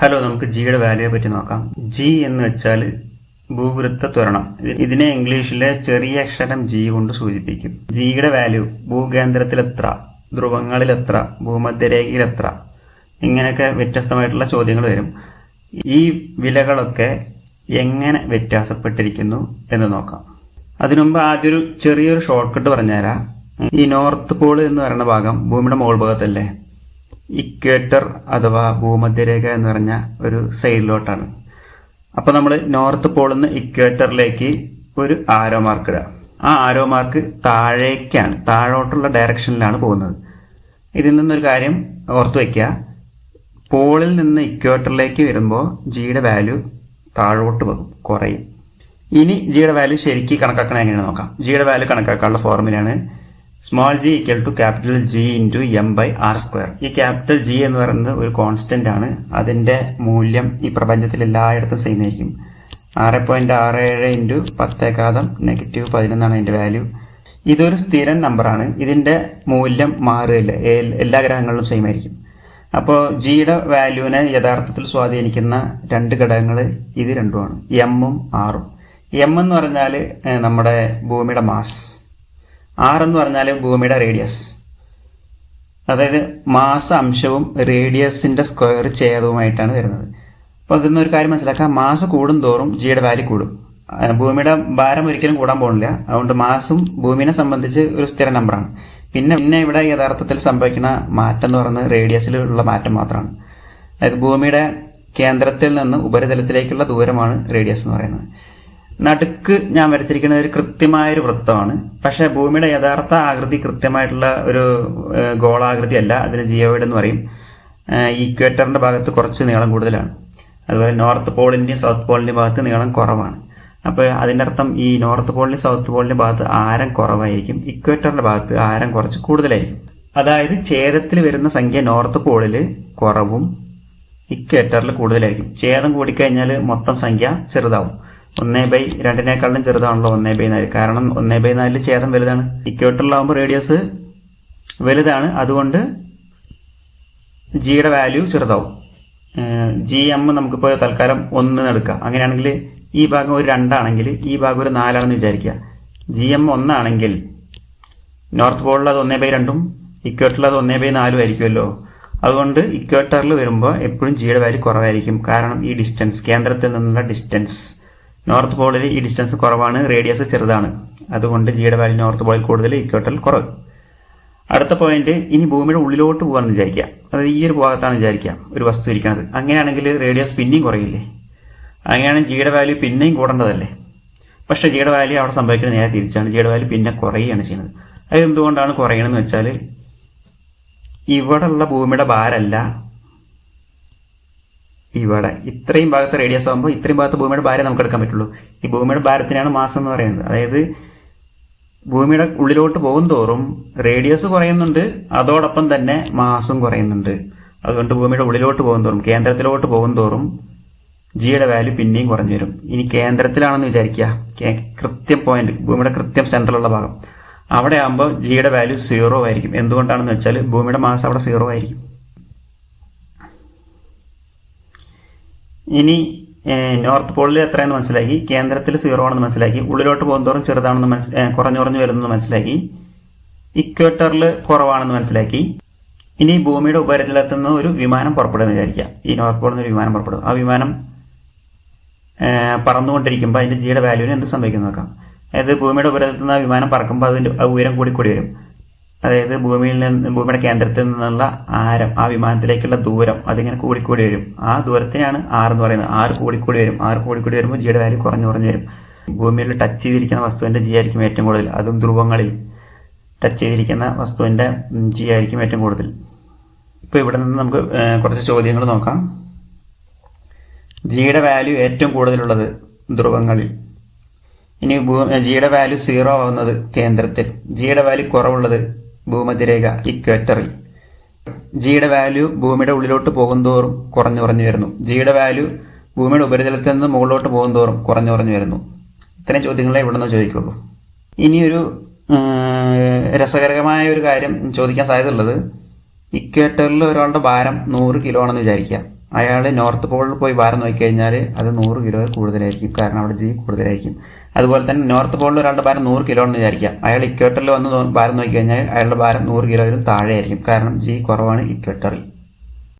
Hello നമുക്ക് ജിയുടെ വാല്യൂയെ പറ്റി നോക്കാം. ജി എന്ന് വെച്ചാൽ ഭൂവൃത്ത ത്വരണം. ഇതിനെ ഇംഗ്ലീഷിലെ ചെറിയ അക്ഷരം ജി കൊണ്ട് സൂചിപ്പിക്കും. ജിയുടെ വാല്യൂ ഭൂകേന്ദ്രത്തിൽ എത്ര ധ്രുവങ്ങളിൽ എത്ര ഭൂമധ്യരേഖയിൽ എത്ര ഇങ്ങനെയൊക്കെ വ്യത്യസ്തമായിട്ടുള്ള ചോദ്യങ്ങൾ വരും. ഈ വിലകളൊക്കെ എങ്ങനെ വ്യത്യാസപ്പെട്ടിരിക്കുന്നു എന്ന് നോക്കാം. അതിനുമുമ്പ് ആദ്യം ഒരു ചെറിയൊരു ഷോർട്ട് കട്ട് പറഞ്ഞുതരാം. ഈ നോർത്ത് പോൾ എന്ന് പറയുന്ന ഭാഗം ഭൂമിയുടെ മുകൾ ഭാഗത്തല്ലേ ഇക്വേറ്റർ അഥവാ ഭൂമധ്യരേഖ എന്ന് പറഞ്ഞ ഒരു സൈഡിലോട്ടാണ്. അപ്പോൾ നമ്മൾ നോർത്ത് പോളിൽ നിന്ന് ഇക്വേറ്ററിലേക്ക് ഒരു ആരോ മാർക്ക് ഇടുക. ആ ആരോ മാർക്ക് താഴേക്കാണ് താഴോട്ടുള്ള ഡയറക്ഷനിലാണ് പോകുന്നത്. ഇതിൽ നിന്നൊരു കാര്യം ഓർത്തു വയ്ക്കുക പോളിൽ നിന്ന് ഇക്വേറ്ററിലേക്ക് വരുമ്പോൾ ജിയുടെ വാല്യൂ താഴോട്ട് പോകും കുറയും. ഇനി ജിയുടെ വാല്യൂ ശരിക്ക് കണക്കാക്കണ എങ്ങനെയാണ് നോക്കാം. ജിയുടെ വാല്യൂ കണക്കാക്കാനുള്ള ഫോർമുലയാണ് small G equal to capital G into M by R square ഈ ക്യാപിറ്റൽ ജി എന്ന് പറയുന്നത് ഒരു കോൺസ്റ്റന്റ് ആണ്. അതിന്റെ മൂല്യം ഈ പ്രപഞ്ചത്തിൽ എല്ലായിടത്തും സെയിം ആയിരിക്കും. ആറ് പോയിന്റ് ആറ് ഏഴ് ഇന്റു പത്തേക്കാതം നെഗറ്റീവ് പതിനൊന്നാണ് അതിന്റെ വാല്യൂ ഇതൊരു സ്ഥിരം നമ്പറാണ് ഇതിന്റെ മൂല്യം മാറുകയില്ല എല്ലാ ഗ്രഹങ്ങളിലും സെയിം ആയിരിക്കും. അപ്പോൾ ജിയുടെ വാല്യൂവിനെ യഥാർത്ഥത്തിൽ സ്വാധീനിക്കുന്ന രണ്ട് ഘടകങ്ങൾ ഇത് രണ്ടുമാണ്. എമ്മും ആറും എം എന്ന് പറഞ്ഞാൽ നമ്മുടെ ഭൂമിയുടെ മാസ് ആർ എന്ന് പറഞ്ഞാൽ ഭൂമിയുടെ റേഡിയസ് അതായത് മാസ അംശവും റേഡിയസിന്റെ സ്ക്വയർ ചെയ്തതുമായിട്ടാണ് വരുന്നത്. അപ്പോൾ നിന്ന് ഒരു കാര്യം മനസ്സിലാക്കാം. മാസ് കൂടും തോറും ജിയുടെ വാല്യൂ കൂടും. ഭൂമിയുടെ ഭാരം ഒരിക്കലും കൂടാൻ പോകുന്നില്ല. അതുകൊണ്ട് മാസും ഭൂമിനെ സംബന്ധിച്ച് ഒരു സ്ഥിര നമ്പറാണ് പിന്നെ പിന്നെ ഇവിടെ യഥാർത്ഥത്തിൽ സംഭവിക്കുന്ന മാറ്റം എന്ന് പറയുന്നത് റേഡിയസിലുള്ള മാറ്റം മാത്രമാണ്. അതായത് ഭൂമിയുടെ കേന്ദ്രത്തിൽ നിന്ന് ഉപരിതലത്തിലേക്കുള്ള ദൂരമാണ് റേഡിയസ് എന്ന് പറയുന്നത്. നടുക്ക് ഞാൻ വരച്ചിരിക്കുന്നത് ഒരു കൃത്യമായ ഒരു വൃത്തമാണ്. പക്ഷെ ഭൂമിയുടെ യഥാർത്ഥ ആകൃതി കൃത്യമായിട്ടുള്ള ഒരു ഗോളാകൃതി അല്ല അതിന് ജിയോയിഡ് എന്ന് പറയും. ഈക്വേറ്ററിന്റെ ഭാഗത്ത് കുറച്ച് നീളം കൂടുതലാണ്. അതുപോലെ നോർത്ത് പോളിന്റെയും സൗത്ത് പോളിന്റെയും ഭാഗത്ത് നീളം കുറവാണ്. അപ്പോൾ അതിന്റെ അർത്ഥം ഈ നോർത്ത് പോളിന്റെയും സൗത്ത് പോളിന്റെയും ഭാഗത്ത് ആരം കുറവായിരിക്കും. ഇക്വേറ്ററിന്റെ ഭാഗത്ത് ആരം കുറച്ച് കൂടുതലായിരിക്കും. അതായത് ഛേദത്തിൽ വരുന്ന സംഖ്യ നോർത്ത് പോളിൽ കുറവും ഇക്വേറ്ററിൽ കൂടുതലായിരിക്കും. ഛേദം കൂടിക്കഴിഞ്ഞാൽ മൊത്തം സംഖ്യ ചെറുതാവും. ഒന്നേ ബൈ രണ്ടിനേക്കാളും ചെറുതാണല്ലോ ഒന്നേ ബൈ നാല്. കാരണം ഒന്നേ ബൈ നാലിൽ ഛേദം വലുതാണ്. ഇക്വേറ്ററിലാവുമ്പോൾ റേഡിയസ് വലുതാണ്. അതുകൊണ്ട് ജിയുടെ വാല്യൂ ചെറുതാവും. ജി എം നമുക്കിപ്പോൾ തൽക്കാലം ഒന്ന് എടുക്കാം. അങ്ങനെയാണെങ്കിൽ ഈ ഭാഗം ഒരു രണ്ടാണെങ്കിൽ ഈ ഭാഗം ഒരു നാലാണെന്ന് വിചാരിക്കുക. ജി എം ഒന്നാണെങ്കിൽ നോർത്ത് പോളിൽ അത് ഒന്നേ ബൈ രണ്ടും ഇക്വേറ്ററിൽ അത് ഒന്നേ ബൈ നാലും ആയിരിക്കുമല്ലോ. അതുകൊണ്ട് ഇക്വേറ്ററിൽ വരുമ്പോൾ എപ്പോഴും ജിയുടെ വാല്യൂ കുറവായിരിക്കും. കാരണം ഈ ഡിസ്റ്റൻസ് കേന്ദ്രത്തിൽ നിന്നുള്ള ഡിസ്റ്റൻസ് നോർത്ത് പോളിൽ ഈ ഡിസ്റ്റൻസ് കുറവാണ് റേഡിയസ് ചെറുതാണ്. അതുകൊണ്ട് ജിയുടെ വാല്യൂ നോർത്ത് പോളിൽ കൂടുതൽ ഇക്വേറ്ററിൽ കുറവ്. അടുത്ത പോയിന്റ് ഇനി ഭൂമിയുടെ ഉള്ളിലോട്ട് പോകാമെന്ന് വിചാരിക്കുക. അതായത് ഈ ഒരു ഭാഗത്താണ് വിചാരിക്കുക ഒരു വസ്തു ഇരിക്കുന്നത്. അങ്ങനെയാണെങ്കിൽ റേഡിയസ് പിന്നെയും കുറയില്ലേ? അങ്ങനെയാണെങ്കിൽ ജിയുടെ വാല്യൂ പിന്നെയും കൂടേണ്ടതല്ലേ? പക്ഷേ ജിയുടെ വാല്യൂ അവിടെ സംഭവിക്കുന്നത് നേരെ തിരിച്ചാണ്. ജിയുടെ വാല്യൂ പിന്നെ കുറയുകയാണ് ചെയ്യുന്നത്. അത് എന്തുകൊണ്ടാണ് കുറയണമെന്ന് വെച്ചാൽ ഇവിടെയുള്ള ഭൂമിയുടെ ഭാരമല്ല ഇവിടെ ഇത്രയും ഭാഗത്ത് റേഡിയസ് ആകുമ്പോൾ ഇത്രയും ഭാഗത്ത് ഭൂമിയുടെ ഭാരം നമുക്ക് എടുക്കാൻ പറ്റുള്ളൂ. ഈ ഭൂമിയുടെ ഭാരത്തിനാണ് മാസം എന്ന് പറയുന്നത്. അതായത് ഭൂമിയുടെ ഉള്ളിലോട്ട് പോകും തോറും റേഡിയസ് കുറയുന്നുണ്ട്. അതോടൊപ്പം തന്നെ മാസം കുറയുന്നുണ്ട്. അതുകൊണ്ട് ഭൂമിയുടെ ഉള്ളിലോട്ട് പോകും തോറും കേന്ദ്രത്തിലോട്ട് പോകും തോറും ജിയുടെ വാല്യൂ പിന്നെയും കുറഞ്ഞു വരും. ഇനി കേന്ദ്രത്തിലാണെന്ന് വിചാരിക്കുക. കൃത്യം പോയിന്റ് ഭൂമിയുടെ കൃത്യം സെൻട്രലുള്ള ഭാഗം. അവിടെ ആകുമ്പോൾ ജിയുടെ വാല്യൂ സീറോ ആയിരിക്കും. എന്തുകൊണ്ടാണെന്ന് വെച്ചാൽ ഭൂമിയുടെ മാസം അവിടെ സീറോ ആയിരിക്കും. ഇനി നോർത്ത് പോളിൽ എത്രയെന്ന് മനസ്സിലാക്കി. കേന്ദ്രത്തിൽ സീറോ ആണെന്ന് മനസ്സിലാക്കി. ഉള്ളിലോട്ട് പോകുന്നതോറും ചെറുതാണെന്ന് മനസ്സി കുറഞ്ഞു കുറഞ്ഞു വരുന്നെന്ന് മനസ്സിലാക്കി. ഇക്വേറ്ററിൽ കുറവാണെന്ന് മനസ്സിലാക്കി. ഇനി ഭൂമിയുടെ ഉപരിതലത്തിൽ നിന്ന് ഒരു വിമാനം പുറപ്പെടുമെന്ന് വിചാരിക്കാം. ഈ നോർത്ത് പോളിൽ നിന്ന് ഒരു വിമാനം പുറപ്പെടും. ആ വിമാനം പറന്നുകൊണ്ടിരിക്കുമ്പോൾ അതിന്റെ ജിയുടെ വാല്യൂവിന് എന്ത് സംഭവിക്കുന്നു നോക്കാം. അതായത് ഭൂമിയുടെ ഉപരിതലത്തിൽ നിന്ന് ആ വിമാനം പറക്കുമ്പോൾ അതിന്റെ ഉയരം കൂടി കൂടി വരും. അതായത് ഭൂമിയിൽ നിന്ന് ഭൂമിയുടെ കേന്ദ്രത്തിൽ നിന്നുള്ള ആരം ആ വിമാനത്തിലേക്കുള്ള ദൂരം അതിങ്ങനെ കൂടിക്കൂടി വരും. ആ ദൂരത്തിനാണ് ആർ എന്ന് പറയുന്നത്. ആറ് കൂടിക്കൂടി വരും. ആറ് കൂടിക്കൂടി വരുമ്പോൾ ജിയുടെ വാല്യൂ കുറഞ്ഞു കുറഞ്ഞു വരും. ഭൂമിയിൽ ടച്ച് ചെയ്തിരിക്കുന്ന വസ്തുവിന്റെ ജി ആയിരിക്കും ഏറ്റവും കൂടുതൽ. അതും ധ്രുവങ്ങളിൽ ടച്ച് ചെയ്തിരിക്കുന്ന വസ്തുവിന്റെ ജി ആയിരിക്കും ഏറ്റവും കൂടുതൽ. ഇപ്പോൾ ഇവിടെ നിന്ന് നമുക്ക് കുറച്ച് ചോദ്യങ്ങൾ നോക്കാം. ജിയുടെ വാല്യൂ ഏറ്റവും കൂടുതലുള്ളത് ധ്രുവങ്ങളിൽ. ഇനി ഭൂ- ജിയുടെ വാല്യൂ സീറോ ആവുന്നത് കേന്ദ്രത്തിൽ. ജിയുടെ വാല്യൂ കുറവുള്ളത് ഭൂമധ്യരേഖ ഇക്വേറ്ററിൽ ജിയുടെ വാല്യൂ ഭൂമിയുടെ ഉള്ളിലോട്ട് പോകുന്തോറും കുറഞ്ഞു കുറഞ്ഞു വരുന്നു. ജിയുടെ വാല്യൂ ഭൂമിയുടെ ഉപരിതലത്തിൽ നിന്ന് മുകളിലോട്ട് പോകുന്തോറും കുറഞ്ഞു കുറഞ്ഞു വരുന്നു. ഇത്രയും ചോദ്യങ്ങളെ ഇവിടെ നിന്ന് ചോദിക്കുള്ളൂ. ഇനിയൊരു രസകരമായ ഒരു കാര്യം ചോദിക്കാൻ സാധ്യതയുള്ളത് ഇക്വേറ്ററിൽ ഒരാളുടെ ഭാരം നൂറ് കിലോ ആണെന്ന് വിചാരിക്കുക. അയാൾ നോർത്ത് പോളിൽ പോയി ഭാരം നോക്കിക്കഴിഞ്ഞാൽ അത് നൂറ് കിലോ കൂടുതലായിരിക്കും. കാരണം അവിടെ ജി കൂടുതലായിരിക്കും. അതുപോലെ തന്നെ നോർത്ത് പോളിൽ ഒരാളുടെ ഭാരം നൂറ് കിലോ എന്ന് വിചാരിക്കാം. അയാൾ ഇക്വേറ്ററിൽ വന്ന് ഭാരം നോക്കിക്കഴിഞ്ഞാൽ അയാളുടെ ഭാരം നൂറ് കിലോയിലും താഴെ ആയിരിക്കും കാരണം ജി കുറവാണ് ഇക്വേറ്ററിൽ.